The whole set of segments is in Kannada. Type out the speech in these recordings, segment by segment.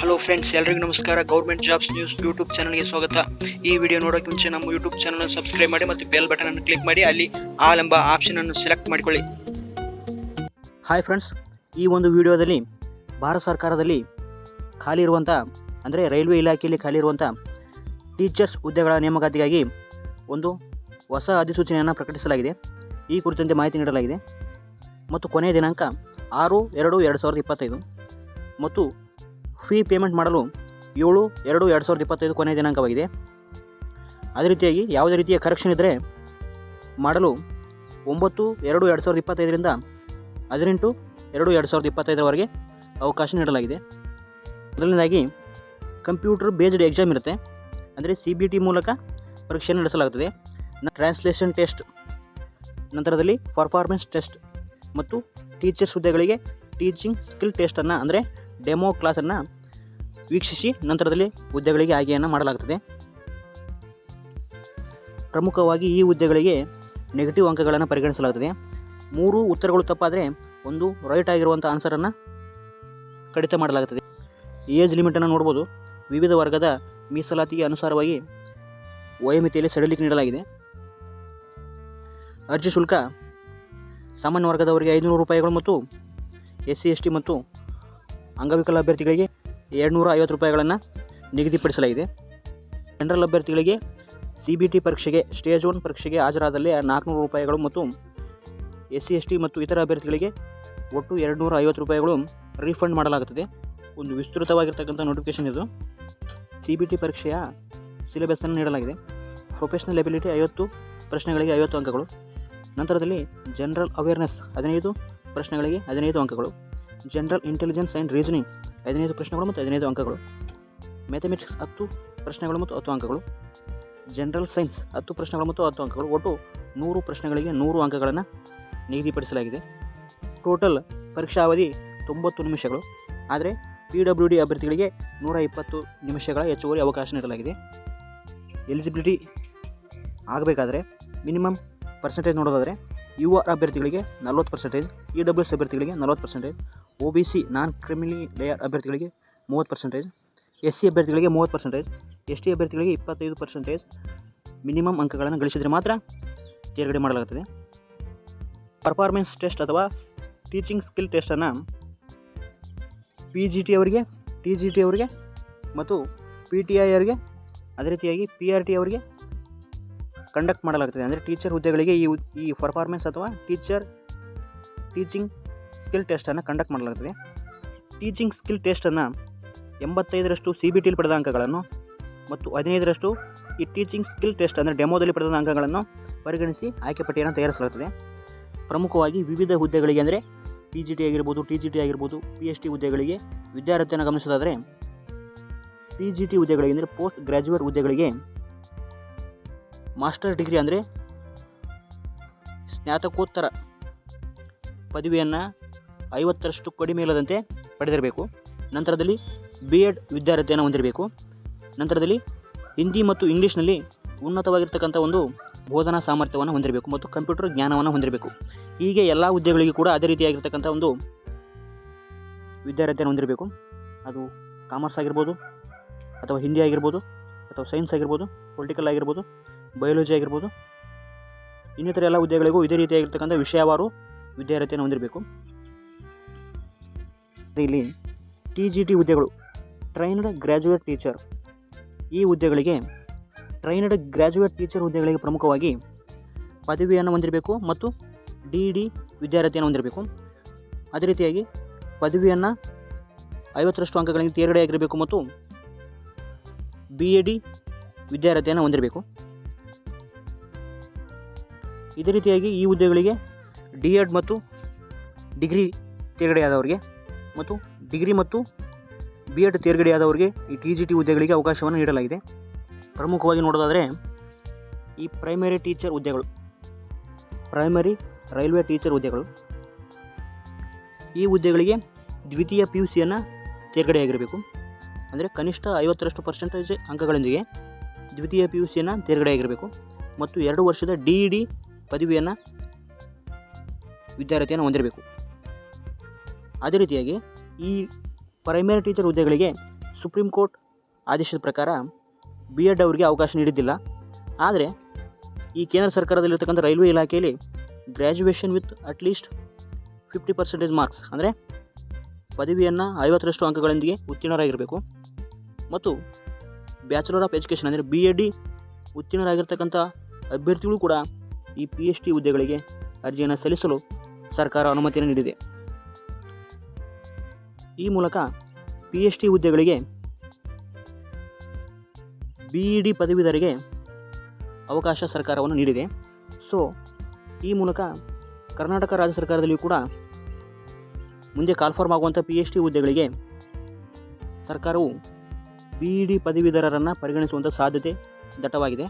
ಹಲೋ ಫ್ರೆಂಡ್ಸ್ ಎಲ್ರಿಗೂ ನಮಸ್ಕಾರ. ಗೌರ್ಮೆಂಟ್ ಜಾಬ್ಸ್ ನ್ಯೂಸ್ ಯೂಟ್ಯೂಬ್ ಚಾನಲ್ಗೆ ಸ್ವಾಗತ. ಈ ವಿಡಿಯೋ ನೋಡೋಕೆ ಮುಂಚೆ ನಮ್ಮ ಯೂಟ್ಯೂಬ್ ಚಾನಲ್ ಸಬ್ಸ್ಕ್ರೈಬ್ ಮಾಡಿ ಮತ್ತು ಬೆಲ್ ಬಟನ್ ಅನ್ನು ಕ್ಲಿಕ್ ಮಾಡಿ. ಅಲ್ಲಿ ಆಲ್ ಎಂಬ ಆಪ್ಷನ್ ಅನ್ನು ಸೆಲೆಕ್ಟ್ ಮಾಡಿಕೊಳ್ಳಿ. ಹಾಯ್ ಫ್ರೆಂಡ್ಸ್ ಈ ಒಂದು ವಿಡಿಯೋದಲ್ಲಿ ಭಾರತ ಸರ್ಕಾರದಲ್ಲಿ ಖಾಲಿ ಇರುವಂಥ ಅಂದರೆ ರೈಲ್ವೆ ಇಲಾಖೆಯಲ್ಲಿ ಖಾಲಿ ಇರುವಂಥ ಟೀಚರ್ಸ್ ಹುದ್ದೆಗಳ ನೇಮಕಾತಿಗಾಗಿ ಒಂದು ಹೊಸ ಅಧಿಸೂಚನೆಯನ್ನು ಪ್ರಕಟಿಸಲಾಗಿದೆ. ಈ ಕುರಿತಂತೆ ಮಾಹಿತಿ ನೀಡಲಾಗಿದೆ. ಮತ್ತು ಕೊನೆಯ ದಿನಾಂಕ ಆರು ಎರಡು ಎರಡು ಸಾವಿರದ ಇಪ್ಪತ್ತೈದು. ಮತ್ತು ಫೀ ಪೇಮೆಂಟ್ ಮಾಡಲು ಏಳು, ಎರಡು ಎರಡು ಸಾವಿರದ ಇಪ್ಪತ್ತೈದು ಕೊನೆಯ ದಿನಾಂಕವಾಗಿದೆ. ಅದೇ ರೀತಿಯಾಗಿ ಯಾವುದೇ ರೀತಿಯ ಕರೆಕ್ಷನ್ ಇದ್ದರೆ ಮಾಡಲು ಒಂಬತ್ತು, ಎರಡು ಎರಡು ಸಾವಿರದ ಇಪ್ಪತ್ತೈದರಿಂದ ಹದಿನೆಂಟು, ಎರಡು ಎರಡು ಸಾವಿರದ ಇಪ್ಪತ್ತೈದರವರೆಗೆ ಅವಕಾಶ ನೀಡಲಾಗಿದೆ. ಮೊದಲನೇದಾಗಿ ಕಂಪ್ಯೂಟರ್ ಬೇಸ್ಡ್ ಎಕ್ಸಾಮ್ ಇರುತ್ತೆ. ಅಂದರೆ ಸಿ ಬಿ ಟಿ ಮೂಲಕ ಪರೀಕ್ಷೆ ನಡೆಸಲಾಗುತ್ತದೆ. ಟ್ರಾನ್ಸ್ಲೇಷನ್ ಟೆಸ್ಟ್ ನಂತರದಲ್ಲಿ ಪರ್ಫಾರ್ಮೆನ್ಸ್ ಟೆಸ್ಟ್ ಮತ್ತು ಟೀಚರ್ಸ್ ಹುದ್ದೆಗಳಿಗೆ ಟೀಚಿಂಗ್ ಸ್ಕಿಲ್ ಟೆಸ್ಟನ್ನು ಅಂದರೆ ಡೆಮೋ ಕ್ಲಾಸನ್ನು ವೀಕ್ಷಿಸಿ ನಂತರದಲ್ಲಿ ಹುದ್ದೆಗಳಿಗೆ ಆಯ್ಕೆಯನ್ನು ಮಾಡಲಾಗುತ್ತದೆ. ಪ್ರಮುಖವಾಗಿ ಈ ಹುದ್ದೆಗಳಿಗೆ ನೆಗೆಟಿವ್ ಅಂಕಗಳನ್ನು ಪರಿಗಣಿಸಲಾಗುತ್ತದೆ. ಮೂರು ಉತ್ತರಗಳು ತಪ್ಪಾದರೆ ಒಂದು ರೈಟ್ ಆಗಿರುವಂಥ ಆನ್ಸರನ್ನು ಕಡಿತ ಮಾಡಲಾಗುತ್ತದೆ. ಏಜ್ ಲಿಮಿಟನ್ನು ನೋಡ್ಬೋದು. ವಿವಿಧ ವರ್ಗದ ಮೀಸಲಾತಿಗೆ ಅನುಸಾರವಾಗಿ ವಯೋಮಿತಿಯಲ್ಲಿ ಸಡಿಲಿಕೆ ನೀಡಲಾಗಿದೆ. ಅರ್ಜಿ ಶುಲ್ಕ ಸಾಮಾನ್ಯ ವರ್ಗದವರಿಗೆ ಐದುನೂರು ರೂಪಾಯಿಗಳು ಮತ್ತು ಎಸ್ ಸಿ ಎಸ್ ಟಿ ಮತ್ತು ಅಂಗವಿಕಲ ಅಭ್ಯರ್ಥಿಗಳಿಗೆ ಎರಡುನೂರ ಐವತ್ತು ರೂಪಾಯಿಗಳನ್ನು ನಿಗದಿಪಡಿಸಲಾಗಿದೆ. ಜನರಲ್ ಅಭ್ಯರ್ಥಿಗಳಿಗೆ ಸಿ ಬಿ ಟಿ ಪರೀಕ್ಷೆಗೆ, ಸ್ಟೇಜ್ ಒನ್ ಪರೀಕ್ಷೆಗೆ ಹಾಜರಾದಲ್ಲಿ ನಾಲ್ಕುನೂರು ರೂಪಾಯಿಗಳು ಮತ್ತು ಎಸ್ ಸಿ ಎಸ್ ಟಿ ಮತ್ತು ಇತರ ಅಭ್ಯರ್ಥಿಗಳಿಗೆ ಒಟ್ಟು ಎರಡುನೂರ ಐವತ್ತು ರೂಪಾಯಿಗಳು ರೀಫಂಡ್ ಮಾಡಲಾಗುತ್ತದೆ. ಒಂದು ವಿಸ್ತೃತವಾಗಿರ್ತಕ್ಕಂಥ ನೋಟಿಫಿಕೇಷನ್ ಇದು. ಸಿ ಬಿ ಟಿ ಪರೀಕ್ಷೆಯ ಸಿಲೆಬಸ್ಸನ್ನು ನೀಡಲಾಗಿದೆ. ಪ್ರೊಫೆಷನಲ್ ಎಬಿಲಿಟಿ ಐವತ್ತು, ಪ್ರಶ್ನೆಗಳಿಗೆ ಐವತ್ತು ಅಂಕಗಳು. ನಂತರದಲ್ಲಿ ಜನರಲ್ ಅವೇರ್ನೆಸ್ ಹದಿನೈದು, ಪ್ರಶ್ನೆಗಳಿಗೆ ಹದಿನೈದು ಅಂಕಗಳು. ಜನರಲ್ ಇಂಟೆಲಿಜೆನ್ಸ್ ಆ್ಯಂಡ್ ರೀಸನಿಂಗ್ ಹದಿನೈದು ಪ್ರಶ್ನೆಗಳು ಮತ್ತು ಹದಿನೈದು ಅಂಕಗಳು. ಮ್ಯಾಥಮೆಟಿಕ್ಸ್ ಹತ್ತು ಪ್ರಶ್ನೆಗಳು ಮತ್ತು ಹತ್ತು ಅಂಕಗಳು. ಜನರಲ್ ಸೈನ್ಸ್ ಹತ್ತು ಪ್ರಶ್ನೆಗಳು ಮತ್ತು ಹತ್ತು ಅಂಕಗಳು. ಒಟ್ಟು ನೂರು ಪ್ರಶ್ನೆಗಳಿಗೆ ನೂರು ಅಂಕಗಳನ್ನು ನಿಗದಿಪಡಿಸಲಾಗಿದೆ. ಟೋಟಲ್ ಪರೀಕ್ಷಾ ಅವಧಿ ತೊಂಬತ್ತು ನಿಮಿಷಗಳು. ಆದರೆ ಪಿ ಡಬ್ಲ್ಯೂ ಡಿ ಅಭ್ಯರ್ಥಿಗಳಿಗೆ ನೂರ ಇಪ್ಪತ್ತು ನಿಮಿಷಗಳ ಹೆಚ್ಚುವರಿ ಅವಕಾಶ ನೀಡಲಾಗಿದೆ. ಎಲಿಜಿಬಿಲಿಟಿ ಆಗಬೇಕಾದರೆ ಮಿನಿಮಮ್ ಪರ್ಸೆಂಟೇಜ್ ನೋಡೋದಾದರೆ ಯು ಆರ್ ಅಭ್ಯರ್ಥಿಗಳಿಗೆ ನಲವತ್ತು ಪರ್ಸೆಂಟೇಜ್ ಇ ಡಬ್ಲ್ಯೂ ಎಸ್ ಅಭ್ಯರ್ಥಿಗಳಿಗೆ ನಲ್ವತ್ತು percentage O B C non creamy ಅಭ್ಯರ್ಥಿಗಳಿಗೆ ಮೂವತ್ತು ಪರ್ಸೆಂಟೇಜ್ ಎಸ್ ಸಿ ಅಭ್ಯರ್ಥಿಗಳಿಗೆ ಮೂವತ್ತು ಪರ್ಸೆಂಟೇಜ್ ಎಸ್ ಟಿ ಅಭ್ಯರ್ಥಿಗಳಿಗೆ ಇಪ್ಪತ್ತೈದು ಪರ್ಸೆಂಟೇಜ್ ಮಿನಿಮಮ್ ಅಂಕಗಳನ್ನು ಗಳಿಸಿದರೆ ಮಾತ್ರ ತೇರ್ಗಡೆ ಮಾಡಲಾಗುತ್ತದೆ. ಪರ್ಫಾರ್ಮೆನ್ಸ್ ಟೆಸ್ಟ್ ಅಥವಾ ಟೀಚಿಂಗ್ ಸ್ಕಿಲ್ ಟೆಸ್ಟನ್ನು ಪಿ ಜಿ ಟಿ ಅವರಿಗೆ ಟಿ ಜಿ ಟಿ ಅವರಿಗೆ ಮತ್ತು ಪಿ ಟಿ ಐ ಅವರಿಗೆ, ಅದೇ ರೀತಿಯಾಗಿ ಪಿ ಆರ್ ಟಿ ಅವರಿಗೆ ಕಂಡಕ್ಟ್ ಮಾಡಲಾಗುತ್ತದೆ. ಅಂದರೆ ಟೀಚರ್ ಹುದ್ದೆಗಳಿಗೆ ಈ ಈ ಪರ್ಫಾರ್ಮೆನ್ಸ್ ಅಥವಾ ಟೀಚರ್ ಟೀಚಿಂಗ್ ಸ್ಕಿಲ್ ಟೆಸ್ಟನ್ನು ಕಂಡಕ್ಟ್ ಮಾಡಲಾಗುತ್ತದೆ ಟೀಚಿಂಗ್ ಸ್ಕಿಲ್ ಟೆಸ್ಟನ್ನು ಎಂಬತ್ತೈದರಷ್ಟು ಸಿ ಬಿ ಟಿಲಿ ಪಡೆದ ಅಂಕಗಳನ್ನು ಮತ್ತು ಹದಿನೈದರಷ್ಟು ಈ ಟೀಚಿಂಗ್ ಸ್ಕಿಲ್ ಟೆಸ್ಟ್ ಅಂದರೆ ಡೆಮೋದಲ್ಲಿ ಪಡೆದ ಅಂಕಗಳನ್ನು ಪರಿಗಣಿಸಿ ಆಯ್ಕೆ ಪಟ್ಟಿಯನ್ನು ತಯಾರಿಸಲಾಗುತ್ತದೆ ಪ್ರಮುಖವಾಗಿ ವಿವಿಧ ಹುದ್ದೆಗಳಿಗೆ ಅಂದರೆ ಪಿ ಜಿ ಟಿ ಆಗಿರ್ಬೋದು ಟಿ ಜಿ ಟಿ ಆಗಿರ್ಬೋದು ಪಿ ಎಚ್ ಟಿ ಹುದ್ದೆಗಳಿಗೆ ವಿದ್ಯಾರ್ಥಿಯನ್ನು ಗಮನಿಸೋದಾದರೆ ಪಿ ಜಿ ಟಿ ಹುದ್ದೆಗಳಿಗೆ ಅಂದರೆ ಪೋಸ್ಟ್ ಗ್ರ್ಯಾಜುಯೇಟ್ ಹುದ್ದೆಗಳಿಗೆ ಮಾಸ್ಟರ್ ಡಿಗ್ರಿ ಅಂದರೆ ಸ್ನಾತಕೋತ್ತರ ಪದವಿಯನ್ನು ಐವತ್ತರಷ್ಟು ಕಡಿಮೆ ಇಲ್ಲದಂತೆ ಪಡೆದಿರಬೇಕು. ನಂತರದಲ್ಲಿ ಬಿ ಎಡ್ ವಿದ್ಯಾರ್ಥಿಯನ್ನು ಹೊಂದಿರಬೇಕು. ನಂತರದಲ್ಲಿ ಹಿಂದಿ ಮತ್ತು ಇಂಗ್ಲೀಷ್ನಲ್ಲಿ ಉನ್ನತವಾಗಿರ್ತಕ್ಕಂಥ ಒಂದು ಬೋಧನಾ ಸಾಮರ್ಥ್ಯವನ್ನು ಹೊಂದಿರಬೇಕು ಮತ್ತು ಕಂಪ್ಯೂಟರ್ ಜ್ಞಾನವನ್ನು ಹೊಂದಿರಬೇಕು. ಹೀಗೆ ಎಲ್ಲ ಹುದ್ದೆಗಳಿಗೂ ಕೂಡ ಅದೇ ರೀತಿಯಾಗಿರ್ತಕ್ಕಂಥ ಒಂದು ವಿದ್ಯಾರ್ಥಿಯನ್ನು ಹೊಂದಿರಬೇಕು. ಅದು ಕಾಮರ್ಸ್ ಆಗಿರ್ಬೋದು, ಅಥವಾ ಹಿಂದಿ ಆಗಿರ್ಬೋದು, ಅಥವಾ ಸೈನ್ಸ್ ಆಗಿರ್ಬೋದು, ಪೊಲಿಟಿಕಲ್ ಆಗಿರ್ಬೋದು, ಬಯಾಲಜಿ ಆಗಿರ್ಬೋದು, ಇನ್ನಿತರ ಎಲ್ಲ ಹುದ್ದೆಗಳಿಗೂ ಇದೇ ರೀತಿಯಾಗಿರ್ತಕ್ಕಂಥ ವಿಷಯವಾರು ವಿದ್ಯಾರ್ಥಿಯನ್ನು ಹೊಂದಿರಬೇಕು. ಇಲ್ಲಿ ಟಿ ಜಿ ಟಿ ಹುದ್ದೆಗಳು. ಟ್ರೈನ್ಡ್ ಗ್ರ್ಯಾಜುಯೇಟ್ ಟೀಚರ್ ಈ ಹುದ್ದೆಗಳಿಗೆ ಟ್ರೈನ್ಡ್ ಗ್ರ್ಯಾಜುಯೇಟ್ ಟೀಚರ್ ಹುದ್ದೆಗಳಿಗೆ ಪ್ರಮುಖವಾಗಿ ಪದವಿಯನ್ನು ಹೊಂದಿರಬೇಕು ಮತ್ತು ಡಿ ಡಿ ವಿದ್ಯಾರ್ಥಿಯನ್ನು ಹೊಂದಿರಬೇಕು. ಅದೇ ರೀತಿಯಾಗಿ ಪದವಿಯನ್ನು ಐವತ್ತರಷ್ಟು ಅಂಕಗಳಿಗೆ ತೇರ್ಗಡೆ ಆಗಿರಬೇಕು ಮತ್ತು ಬಿ ಎ ಡಿ ವಿದ್ಯಾರ್ಥಿಯನ್ನು ಹೊಂದಿರಬೇಕು. ಇದೇ ರೀತಿಯಾಗಿ ಈ ಹುದ್ದೆಗಳಿಗೆ ಡಿ ಎಡ್ ಮತ್ತು ಡಿಗ್ರಿ ತೇರ್ಗಡೆಯಾದವರಿಗೆ ಮತ್ತು ಡಿಗ್ರಿ ಮತ್ತು ಬಿ ಎಡ್ ತೇರ್ಗಡೆಯಾದವರಿಗೆ ಈ ಟಿ ಜಿ ಟಿ ಹುದ್ದೆಗಳಿಗೆ ಅವಕಾಶವನ್ನು ನೀಡಲಾಗಿದೆ. ಪ್ರಮುಖವಾಗಿ ನೋಡೋದಾದರೆ ಈ ಪ್ರೈಮರಿ ಟೀಚರ್ ಹುದ್ದೆಗಳು ಪ್ರೈಮರಿ ರೈಲ್ವೆ ಟೀಚರ್ ಹುದ್ದೆಗಳು ಈ ಹುದ್ದೆಗಳಿಗೆ ದ್ವಿತೀಯ ಪಿ ಯು ಸಿಯನ್ನು ತೇರ್ಗಡೆಯಾಗಿರಬೇಕು. ಅಂದರೆ ಕನಿಷ್ಠ ಐವತ್ತರಷ್ಟು ಪರ್ಸೆಂಟೇಜ್ ಅಂಕಗಳೊಂದಿಗೆ ದ್ವಿತೀಯ ಪಿ ಯು ಸಿಯನ್ನು ತೇರ್ಗಡೆಯಾಗಿರಬೇಕು. ಮತ್ತು ಎರಡು ವರ್ಷದ ಡಿ ಇ ಡಿ ಪದವಿಯನ್ನು ವಿದ್ಯಾರ್ಥಿಯನ್ನು ಹೊಂದಿರಬೇಕು. ಅದೇ ರೀತಿಯಾಗಿ ಈ ಪ್ರೈಮರಿ ಟೀಚರ್ ಹುದ್ದೆಗಳಿಗೆ ಸುಪ್ರೀಂ ಕೋರ್ಟ್ ಆದೇಶದ ಪ್ರಕಾರ ಬಿ ಎಡ್ ಅವರಿಗೆ ಅವಕಾಶ ನೀಡಿದ್ದಿಲ್ಲ. ಆದರೆ ಈ ಕೇಂದ್ರ ಸರ್ಕಾರದಲ್ಲಿರ್ತಕ್ಕಂಥ ರೈಲ್ವೆ ಇಲಾಖೆಯಲ್ಲಿ graduation with at least fifty percentage marks ಅಂದರೆ ಪದವಿಯನ್ನು ಐವತ್ತರಷ್ಟು ಅಂಕಗಳೊಂದಿಗೆ ಉತ್ತೀರ್ಣರಾಗಿರಬೇಕು. ಮತ್ತು ಬ್ಯಾಚುಲರ್ ಆಫ್ ಎಜುಕೇಷನ್ ಅಂದರೆ ಬಿ ಎಡ್ ಡಿ ಉತ್ತೀರ್ಣರಾಗಿರ್ತಕ್ಕಂಥ ಅಭ್ಯರ್ಥಿಗಳು ಕೂಡ ಈ ಪಿ ಎಚ್ ಡಿ ಹುದ್ದೆಗಳಿಗೆ ಅರ್ಜಿಯನ್ನು ಸಲ್ಲಿಸಲು ಸರ್ಕಾರ ಅನುಮತಿಯನ್ನು ನೀಡಿದೆ. ಮೂಲಕ ಪಿ ಎಚ್ ಡಿ ಹುದ್ದೆಗಳಿಗೆ ಬಿ ಇ ಡಿ ಪದವೀಧರಿಗೆ ಅವಕಾಶ ಸರ್ಕಾರವನ್ನು ನೀಡಿದೆ. ಸೊ ಈ ಮೂಲಕ ಕರ್ನಾಟಕ ರಾಜ್ಯ ಸರ್ಕಾರದಲ್ಲಿಯೂ ಕೂಡ ಮುಂದೆ ಕಾಲ್ಫಾರ್ಮ್ ಆಗುವಂಥ ಪಿ ಎಚ್ ಡಿ ಹುದ್ದೆಗಳಿಗೆ ಸರ್ಕಾರವು ಬಿ ಇ ಡಿ ಪದವೀಧರರನ್ನು ಪರಿಗಣಿಸುವಂಥ ಸಾಧ್ಯತೆ ದಟ್ಟವಾಗಿದೆ.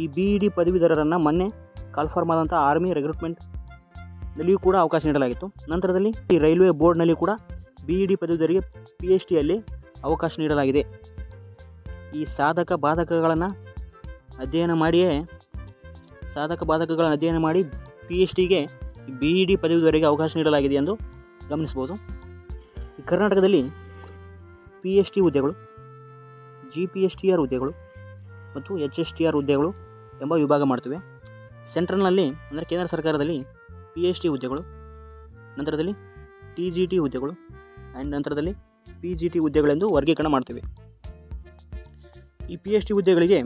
ಈ ಬಿ ಇ ಡಿ ಪದವೀಧರರನ್ನು ಮೊನ್ನೆ ಕಾಲ್ಫಾರ್ಮ್ ಆದಂಥ ಆರ್ಮಿ ರೆಕ್ರೂಟ್ಮೆಂಟ್ನಲ್ಲಿಯೂ ಕೂಡ ಅವಕಾಶ ನೀಡಲಾಗಿತ್ತು. ನಂತರದಲ್ಲಿ ಈ ರೈಲ್ವೆ ಬೋರ್ಡ್ನಲ್ಲಿ ಕೂಡ ಬಿ ಇ ಡಿ ಪದವೀಧರಿಗೆ ಪಿ ಎಚ್ ಡಿಯಲ್ಲಿ ಅವಕಾಶ ನೀಡಲಾಗಿದೆ. ಈ ಸಾಧಕ ಬಾಧಕಗಳನ್ನು ಅಧ್ಯಯನ ಮಾಡಿಯೇ, ಸಾಧಕ ಬಾಧಕಗಳನ್ನು ಅಧ್ಯಯನ ಮಾಡಿ ಪಿ ಎಚ್ ಡಿಗೆ ಬಿ ಇ ಡಿ ಪದವೀಧರಿಗೆ ಅವಕಾಶ ನೀಡಲಾಗಿದೆ ಎಂದು ಗಮನಿಸ್ಬೋದು ಕರ್ನಾಟಕದಲ್ಲಿ ಪಿ ಎಚ್ ಡಿ ಹುದ್ದೆಗಳು G P H T R ಹುದ್ದೆಗಳು ಮತ್ತು ಎಚ್ ಎಸ್ ಟಿ ಆರ್ ಹುದ್ದೆಗಳು ಎಂಬ ವಿಭಾಗ ಮಾಡ್ತವೆ. ಸೆಂಟ್ರಲ್ನಲ್ಲಿ ಅಂದರೆ ಕೇಂದ್ರ ಸರ್ಕಾರದಲ್ಲಿ ಪಿ ಎಚ್ ಡಿ ಹುದ್ದೆಗಳು, ನಂತರದಲ್ಲಿ ಟಿ ಜಿ ಟಿ ಹುದ್ದೆಗಳು ಆ್ಯಂಡ್ ನಂತರದಲ್ಲಿ ಪಿ ಜಿ ಟಿ ಹುದ್ದೆಗಳೆಂದು ವರ್ಗೀಕರಣ ಮಾಡ್ತೇವೆ. ಈ ಪಿ ಎಚ್ ಡಿ ಹುದ್ದೆಗಳಿಗೆ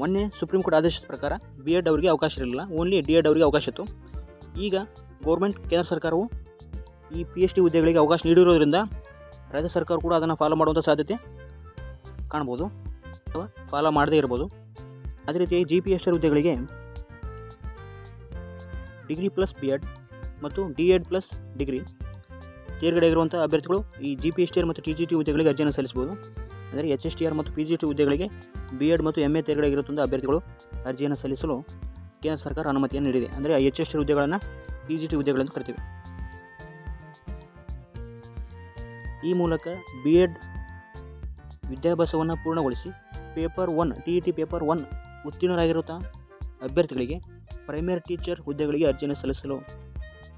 ಮೊನ್ನೆ ಸುಪ್ರೀಂ ಕೋರ್ಟ್ ಆದೇಶದ ಪ್ರಕಾರ ಬಿ ಎಡ್ ಅವರಿಗೆ ಅವಕಾಶ ಇರಲಿಲ್ಲ. ಓನ್ಲಿ ಡಿ ಎಡ್ ಅವರಿಗೆ ಅವಕಾಶ ಇತ್ತು. ಈಗ ಗೌರ್ಮೆಂಟ್ ಕೇಂದ್ರ ಸರ್ಕಾರವು ಈ ಪಿ ಎಚ್ ಡಿ ಹುದ್ದೆಗಳಿಗೆ ಅವಕಾಶ ನೀಡಿರೋದ್ರಿಂದ ರಾಜ್ಯ ಸರ್ಕಾರ ಕೂಡ ಅದನ್ನು ಫಾಲೋ ಮಾಡುವಂಥ ಸಾಧ್ಯತೆ ಕಾಣ್ಬೋದು. ಅಥವಾ ಫಾಲೋ ಮಾಡದೇ ಇರ್ಬೋದು. ಅದೇ ರೀತಿಯಾಗಿ ಜಿ ಪಿ ಎಸ್ ಟಿ ಹುದ್ದೆಗಳಿಗೆ ಡಿಗ್ರಿ ಪ್ಲಸ್ ಬಿ ಎಡ್ ಮತ್ತು ಡಿ ಎಡ್ ಪ್ಲಸ್ ಡಿಗ್ರಿ ತೇರ್ಗಡೆ ಇರುವಂಥ ಅಭ್ಯರ್ಥಿಗಳು ಈ G P S T R ಮತ್ತು ಟಿ ಜಿ ಟಿ ಹುದ್ದೆಗಳಿಗೆ ಅರ್ಜಿಯನ್ನು ಸಲ್ಲಿಸಬಹುದು. ಅಂದರೆ ಎಚ್ ಎಸ್ ಟಿ ಆರ್ ಮತ್ತು ಪಿ ಜಿ ಟಿ ಹುದ್ದೆಗಳಿಗೆ ಬಿ ಎಡ್ ಮತ್ತು ಎಂ ಎ ತೇರ್ಗಡೆ ಆಗಿರುವಂಥ ಅಭ್ಯರ್ಥಿಗಳು ಅರ್ಜಿಯನ್ನು ಸಲ್ಲಿಸಲು ಕೇಂದ್ರ ಸರ್ಕಾರ ಅನುಮತಿಯನ್ನು ನೀಡಿದೆ. ಅಂದರೆ ಎಚ್ ಎಸ್ ಟಿ ಹುದ್ದೆಗಳನ್ನು ಪಿ ಜಿ ಟಿ ಹುದ್ದೆಗಳೆಂದು ಕರಿತೀವಿ. ಈ ಮೂಲಕ ಬಿ ಎಡ್ ವಿದ್ಯಾಭ್ಯಾಸವನ್ನು ಪೂರ್ಣಗೊಳಿಸಿ paper one T E T paper one ಉತ್ತೀರ್ಣರಾಗಿರುವಂಥ ಅಭ್ಯರ್ಥಿಗಳಿಗೆ ಪ್ರೈಮರಿ ಟೀಚರ್ ಹುದ್ದೆಗಳಿಗೆ ಅರ್ಜಿಯನ್ನು ಸಲ್ಲಿಸಲು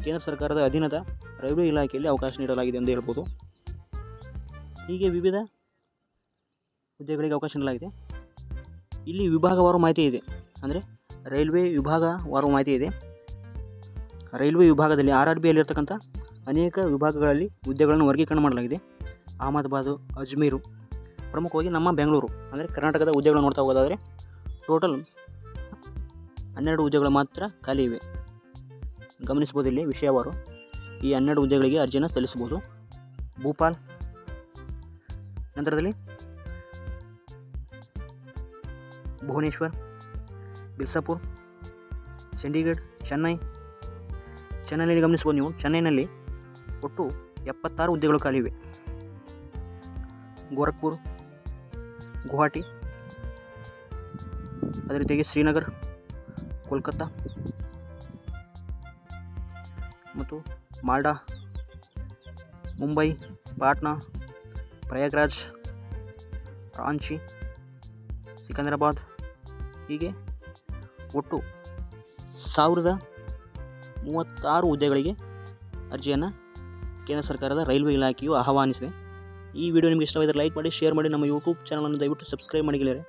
ಕೇಂದ್ರ ಸರ್ಕಾರದ ಅಧೀನದ ರೈಲ್ವೆ ಇಲಾಖೆಯಲ್ಲಿ ಅವಕಾಶ ನೀಡಲಾಗಿದೆ ಎಂದು ಹೇಳ್ಬೋದು. ಹೀಗೆ ವಿವಿಧ ಹುದ್ದೆಗಳಿಗೆ ಅವಕಾಶ ನೀಡಲಾಗಿದೆ. ಇಲ್ಲಿ ವಿಭಾಗವಾರು ಮಾಹಿತಿ ಇದೆ. ಅಂದರೆ ರೈಲ್ವೆ ವಿಭಾಗವಾರು ಮಾಹಿತಿ ಇದೆ. ರೈಲ್ವೆ ವಿಭಾಗದಲ್ಲಿ ಆರ್ ಆರ್ ಬಿಯಲ್ಲಿರ್ತಕ್ಕಂಥ ಅನೇಕ ವಿಭಾಗಗಳಲ್ಲಿ ಹುದ್ದೆಗಳನ್ನು ವರ್ಗೀಕರಣ ಮಾಡಲಾಗಿದೆ. ಅಹಮದಾಬಾದು ಅಜ್ಮೀರು, ಪ್ರಮುಖವಾಗಿ ನಮ್ಮ ಬೆಂಗಳೂರು, ಅಂದರೆ ಕರ್ನಾಟಕದ ಹುದ್ದೆಗಳನ್ನು ನೋಡ್ತಾ ಹೋಗೋದಾದರೆ ಟೋಟಲ್ ಹನ್ನೆರಡು ಹುದ್ದೆಗಳು ಮಾತ್ರ ಖಾಲಿ ಇವೆ. ಗಮನಿಸ್ಬೋದು ಇಲ್ಲಿ ವಿಷಯವಾರು ಈ ಹನ್ನೆರಡು ಹುದ್ದೆಗಳಿಗೆ ಅರ್ಜಿಯನ್ನು ಸಲ್ಲಿಸಬಹುದು. ಭೂಪಾಲ್ ನಂತರದಲ್ಲಿ ಭುವನೇಶ್ವರ್ ಬಿರ್ಸಾಪುರ್ ಚಂಡೀಗಢ, ಚೆನ್ನೈ. ಚೆನ್ನೈನಲ್ಲಿ ಗಮನಿಸ್ಬೋದು ನೀವು. ಚೆನ್ನೈನಲ್ಲಿ ಒಟ್ಟು ಎಪ್ಪತ್ತಾರು ಹುದ್ದೆಗಳು ಖಾಲಿ ಇವೆ ಗೋರಖ್ಪುರ್, ಗುವಾಹಟಿ, ಅದೇ ರೀತಿಯಾಗಿ ಶ್ರೀನಗರ್, ಕೋಲ್ಕತ್ತಾ ಮತ್ತು ಮಾಲ್ಡಾ, ಮುಂಬೈ, ಪಾಟ್ನಾ, ಪ್ರಯಾಗ್ರಾಜ್, ರಾಂಚಿ, ಸಿಕಂದ್ರಾಬಾದ್. ಹೀಗೆ ಒಟ್ಟು ಸಾವಿರದ ಮೂವತ್ತಾರು ಹುದ್ದೆಗಳಿಗೆ ಅರ್ಜಿಯನ್ನು ಕೇಂದ್ರ ಸರ್ಕಾರದ ರೈಲ್ವೆ ಇಲಾಖೆಯು ಆಹ್ವಾನಿಸಿದೆ. ಈ ವಿಡಿಯೋ ನಿಮಗೆ ಇಷ್ಟವಾದರೆ ಲೈಕ್ ಮಾಡಿ, ಶೇರ್ ಮಾಡಿ, ನಮ್ಮ ಯೂಟ್ಯೂಬ್ ಚಾನಲನ್ನು ದಯವಿಟ್ಟು ಸಬ್ಸ್ಕ್ರೈಬ್ ಮಾಡಿ ಗೆಳೆಯರೆ.